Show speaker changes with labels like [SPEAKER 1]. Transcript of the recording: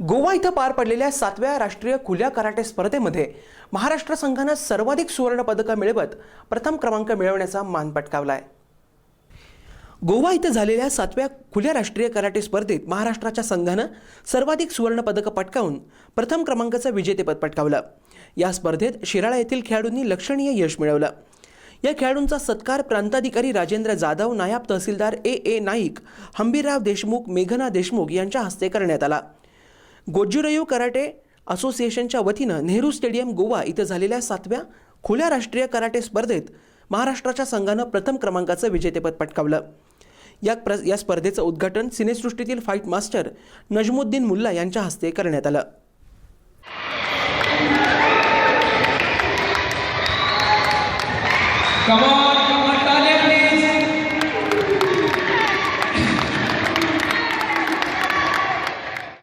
[SPEAKER 1] गोवा इथं पार पडलेल्या सातव्या राष्ट्रीय खुल्या कराटे स्पर्धेमध्ये महाराष्ट्र संघानं सर्वाधिक सुवर्ण पदकं मिळवत प्रथम क्रमांक मिळवण्याचा मान पटकावलाय. गोवा इथं झालेल्या सातव्या खुल्या राष्ट्रीय कराटे स्पर्धेत महाराष्ट्राच्या संघानं सर्वाधिक सुवर्ण पदकं पटकावून प्रथम क्रमांकाचं विजेतेपद पटकावलं. या स्पर्धेत शिराळा येथील खेळाडूंनी लक्षणीय यश मिळवलं. या खेळाडूंचा सत्कार प्रांताधिकारी राजेंद्र जाधव नायब तहसीलदार ए ए नाईक हंबीरराव देशमुख मेघना देशमुख यांच्या हस्ते करण्यात आला. गोजुरयू कराटे असोसिएशनच्या वतीनं नेहरू स्टेडियम गोवा इथं झालेल्या सातव्या खुल्या राष्ट्रीय कराटे स्पर्धेत महाराष्ट्राच्या संघानं प्रथम क्रमांकाचं विजेतेपद पटकावलं. या प्र या स्पर्धेचं उद्घाटन सिनेसृष्टीतील फाईट मास्टर नजमुद्दीन मुल्ला यांच्या हस्ते करण्यात आलं.
[SPEAKER 2] Come on,